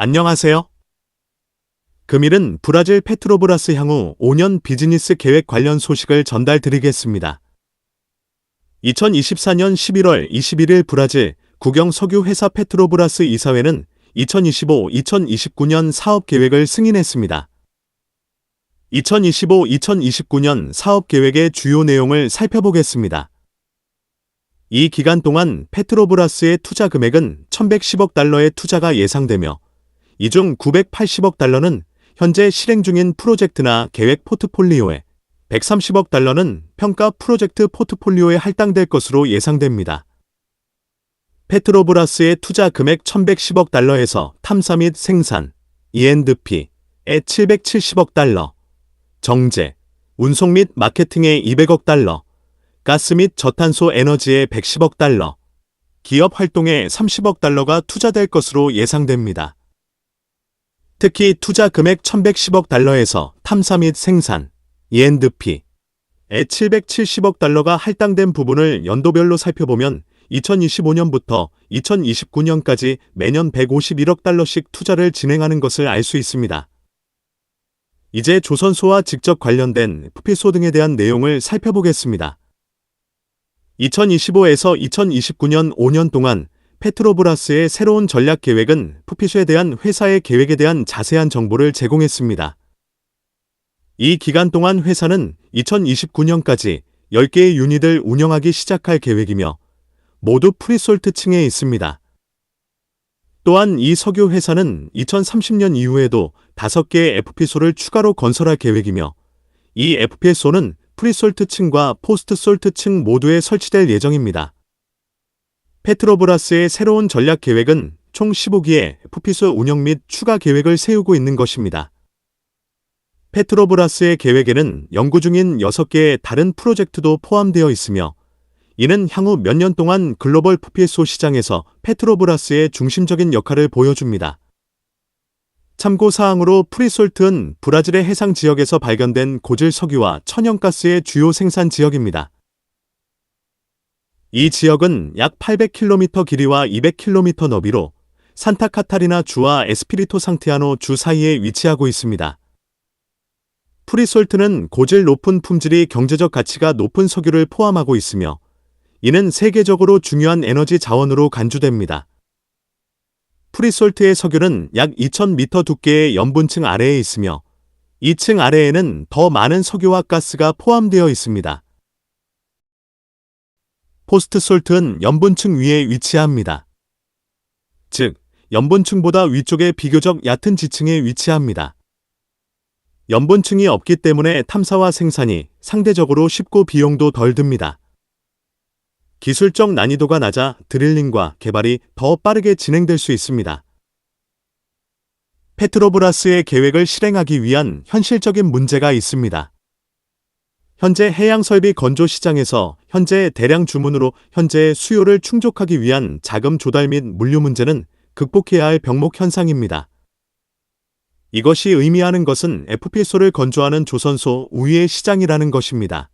안녕하세요. 금일은 브라질 페트로브라스 향후 5년 비즈니스 계획 관련 소식을 전달드리겠습니다. 2024년 11월 21일 브라질 국영 석유 회사 페트로브라스 이사회는 2025-2029년 사업 계획을 승인했습니다. 2025-2029년 사업 계획의 주요 내용을 살펴보겠습니다. 이 기간 동안 페트로브라스의 투자 금액은 1110억 달러의 투자가 예상되며 이 중 980억 달러는 현재 실행 중인 프로젝트나 계획 포트폴리오에 130억 달러는 평가 프로젝트 포트폴리오에 할당될 것으로 예상됩니다. 페트로브라스의 투자 금액 1110억 달러에서 탐사 및 생산, E&P에 770억 달러, 정제, 운송 및 마케팅에 200억 달러, 가스 및 저탄소 에너지에 110억 달러, 기업 활동에 30억 달러가 투자될 것으로 예상됩니다. 특히 투자 금액 1110억 달러에서 탐사 및 생산, E&P에 770억 달러가 할당된 부분을 연도별로 살펴보면 2025년부터 2029년까지 매년 151억 달러씩 투자를 진행하는 것을 알 수 있습니다. 이제 조선소와 직접 관련된 FPSO 등에 대한 내용을 살펴보겠습니다. 2025에서 2029년 5년 동안 페트로브라스의 새로운 전략 계획은 푸피쇼에 대한 회사의 계획에 대한 자세한 정보를 제공했습니다. 이 기간 동안 회사는 2029년까지 10개의 유닛을 운영하기 시작할 계획이며 모두 프리솔트 층에 있습니다. 또한 이 석유 회사는 2030년 이후에도 5개의 FP소를 추가로 건설할 계획이며 이 FPSO는 프리솔트 층과 포스트솔트 층 모두에 설치될 예정입니다. 페트로브라스의 새로운 전략 계획은 총 15기의 FP소 운영 및 추가 계획을 세우고 있는 것입니다. 페트로브라스의 계획에는 연구 중인 6개의 다른 프로젝트도 포함되어 있으며 이는 향후 몇 년 동안 글로벌 FPSO 시장에서 페트로브라스의 중심적인 역할을 보여줍니다. 참고 사항으로 프리솔트는 브라질의 해상 지역에서 발견된 고질 석유와 천연가스의 주요 생산 지역입니다. 이 지역은 약 800km 길이와 200km 너비로 산타카타리나 주와 에스피리토 상티아노 주 사이에 위치하고 있습니다. 프리솔트는 고질 높은 품질이 경제적 가치가 높은 석유를 포함하고 있으며 이는 세계적으로 중요한 에너지 자원으로 간주됩니다. 프리솔트의 석유는 약 2000m 두께의 염분층 아래에 있으며 이층 아래에는 더 많은 석유와 가스가 포함되어 있습니다. 포스트 솔트는 염분층 위에 위치합니다. 즉, 염분층보다 위쪽에 비교적 얕은 지층에 위치합니다. 염분층이 없기 때문에 탐사와 생산이 상대적으로 쉽고 비용도 덜 듭니다. 기술적 난이도가 낮아 드릴링과 개발이 더 빠르게 진행될 수 있습니다. 페트로브라스의 계획을 실행하기 위한 현실적인 문제가 있습니다. 현재 해양 설비 건조 시장에서 현재 대량 주문으로 현재의 수요를 충족하기 위한 자금 조달 및 물류 문제는 극복해야 할 병목 현상입니다. 이것이 의미하는 것은 FPSO를 건조하는 조선소 우위의 시장이라는 것입니다.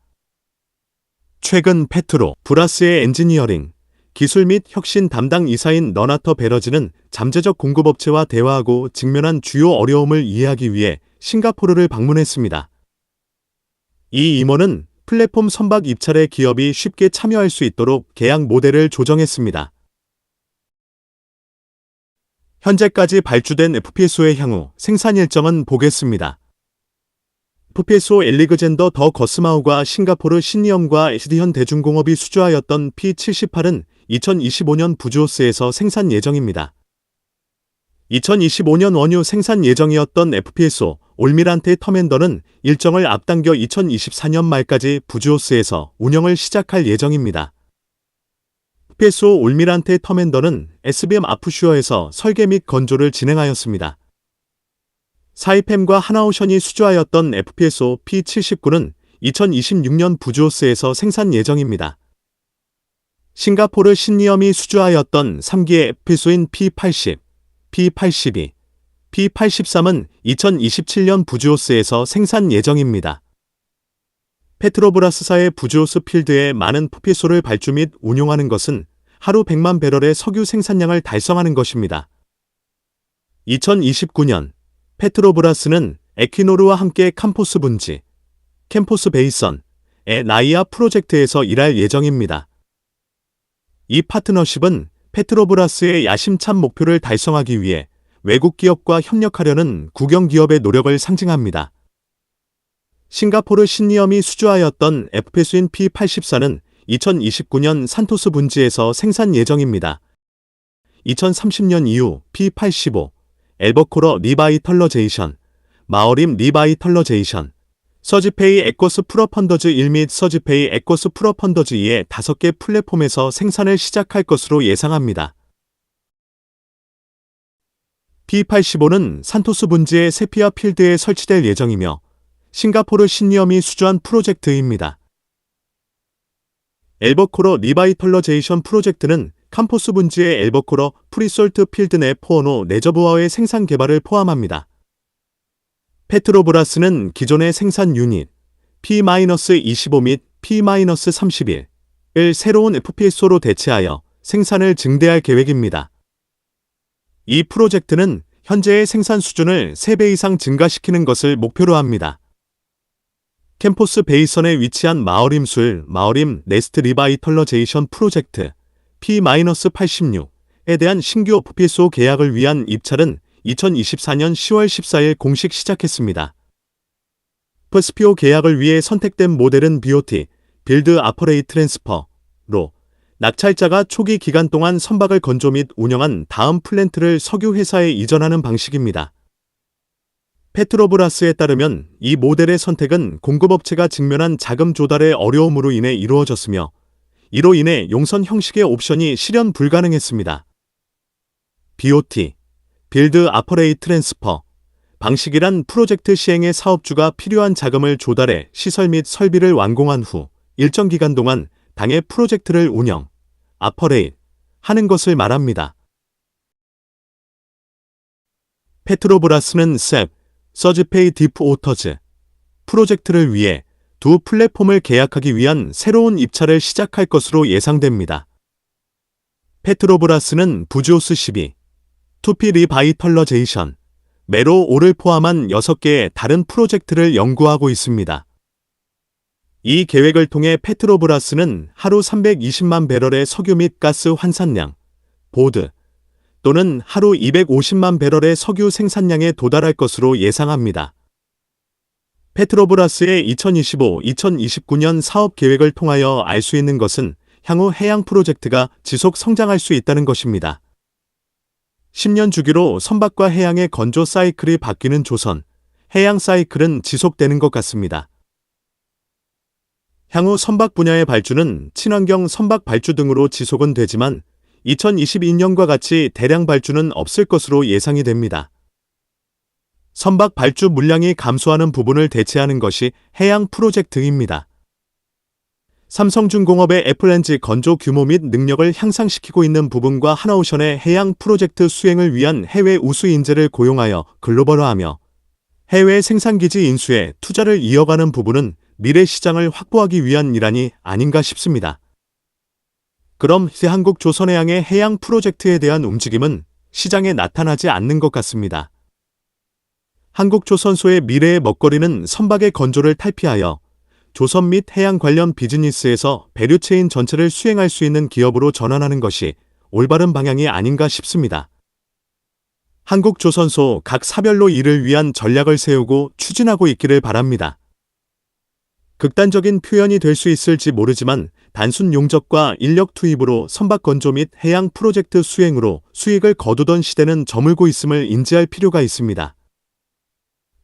최근 페트로 브라스의 엔지니어링, 기술 및 혁신 담당 이사인 너나터 베러즈는 잠재적 공급업체와 대화하고 직면한 주요 어려움을 이해하기 위해 싱가포르를 방문했습니다. 이 임원은 플랫폼 선박 입찰에 기업이 쉽게 참여할 수 있도록 계약 모델을 조정했습니다. 현재까지 발주된 FPSO의 향후 생산 일정은 보겠습니다. FPSO 엘리그젠더 더 거스마우가 싱가포르 신니엄과 SD현 대중공업이 수주하였던 P78은 2025년 부주오스에서 생산 예정입니다. 2025년 원유 생산 예정이었던 FPSO 올미란테 터맨더는 일정을 앞당겨 2024년 말까지 부주오스에서 운영을 시작할 예정입니다. FPSO 올미란테 터맨더는 SBM 아프슈어에서 설계 및 건조를 진행하였습니다. 사이팸과 하나오션이 수주하였던 FPSO P79는 2026년 부주오스에서 생산 예정입니다. 싱가포르 신니엄이 수주하였던 3기의 FPSO인 P80, P82, P83은 2027년 부주오스에서 생산 예정입니다. 페트로브라스사의 부주오스 필드에 많은 FPSO를 발주 및 운용하는 것은 하루 100만 배럴의 석유 생산량을 달성하는 것입니다. 2029년 페트로브라스는 에퀴노르와 함께 캠포스 분지, 캠포스 베이선의 나이아 프로젝트에서 일할 예정입니다. 이 파트너십은 페트로브라스의 야심찬 목표를 달성하기 위해 외국 기업과 협력하려는 국영 기업의 노력을 상징합니다. 싱가포르 신리엄이 수주하였던 FPS인 P84는 2029년 산토스 분지에서 생산 예정입니다. 2030년 이후 P85, 엘버코러 리바이털러제이션, 마어림 리바이털러제이션, 서지페이 에코스 프로펀더즈 1 및 서지페이 에코스 프로펀더즈 2의 5개 플랫폼에서 생산을 시작할 것으로 예상합니다. P85는 산토스 분지의 세피아 필드에 설치될 예정이며 싱가포르 신리엄이 수주한 프로젝트입니다. 엘버코러 리바이털러제이션 프로젝트는 캠포스 분지의 엘버코러 프리솔트 필드 내 포어노 레저브와의 생산 개발을 포함합니다. 페트로브라스는 기존의 생산 유닛 P-25 및 P-31을 새로운 FPSO로 대체하여 생산을 증대할 계획입니다. 이 프로젝트는 현재의 생산 수준을 3배 이상 증가시키는 것을 목표로 합니다. 캠퍼스 베이선에 위치한 마어림술 마어림 네스트 리바이털러제이션 프로젝트 P-86에 대한 신규 FPSO 계약을 위한 입찰은 2024년 10월 14일 공식 시작했습니다. 퍼스피오 계약을 위해 선택된 모델은 BOT, 빌드 아퍼레이 트랜스퍼로 낙찰자가 초기 기간 동안 선박을 건조 및 운영한 다음 플랜트를 석유 회사에 이전하는 방식입니다. 페트로브라스에 따르면 이 모델의 선택은 공급업체가 직면한 자금 조달의 어려움으로 인해 이루어졌으며 이로 인해 용선 형식의 옵션이 실현 불가능했습니다. BOT, 빌드 아퍼레이 트랜스퍼 방식이란 프로젝트 시행의 사업주가 필요한 자금을 조달해 시설 및 설비를 완공한 후 일정 기간 동안 당의 프로젝트를 운영, 아퍼레이 하는 것을 말합니다. 페트로브라스는 셉, 서지페이 디프 오터즈 프로젝트를 위해 두 플랫폼을 계약하기 위한 새로운 입찰을 시작할 것으로 예상됩니다. 페트로브라스는 부지오스 12, 투피 리바이털러제이션, 메로 5를 포함한 6개의 다른 프로젝트를 연구하고 있습니다. 이 계획을 통해 페트로브라스는 하루 320만 배럴의 석유 및 가스 환산량, 보드, 또는 하루 250만 배럴의 석유 생산량에 도달할 것으로 예상합니다. 페트로브라스의 2025-2029년 사업 계획을 통하여 알 수 있는 것은 향후 해양 프로젝트가 지속 성장할 수 있다는 것입니다. 10년 주기로 선박과 해양의 건조 사이클이 바뀌는 조선, 해양 사이클은 지속되는 것 같습니다. 향후 선박 분야의 발주는 친환경 선박 발주 등으로 지속은 되지만 2022년과 같이 대량 발주는 없을 것으로 예상이 됩니다. 선박 발주 물량이 감소하는 부분을 대체하는 것이 해양 프로젝트입니다. 삼성중공업의 애플렌지 건조 규모 및 능력을 향상시키고 있는 부분과 하나오션의 해양 프로젝트 수행을 위한 해외 우수 인재를 고용하여 글로벌화하며 해외 생산기지 인수에 투자를 이어가는 부분은 미래 시장을 확보하기 위한 일환이 아닌가 싶습니다. 그럼 한국 조선해양의 해양 프로젝트에 대한 움직임은 시장에 나타나지 않는 것 같습니다. 한국 조선소의 미래의 먹거리는 선박의 건조를 탈피하여 조선 및 해양 관련 비즈니스에서 배류체인 전체를 수행할 수 있는 기업으로 전환하는 것이 올바른 방향이 아닌가 싶습니다. 한국 조선소 각 사별로 이를 위한 전략을 세우고 추진하고 있기를 바랍니다. 극단적인 표현이 될 수 있을지 모르지만 단순 용접과 인력 투입으로 선박 건조 및 해양 프로젝트 수행으로 수익을 거두던 시대는 저물고 있음을 인지할 필요가 있습니다.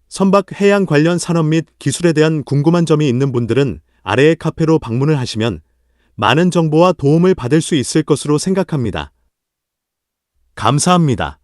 선박 해양 관련 산업 및 기술에 대한 궁금한 점이 있는 분들은 아래의 카페로 방문을 하시면 많은 정보와 도움을 받을 수 있을 것으로 생각합니다. 감사합니다.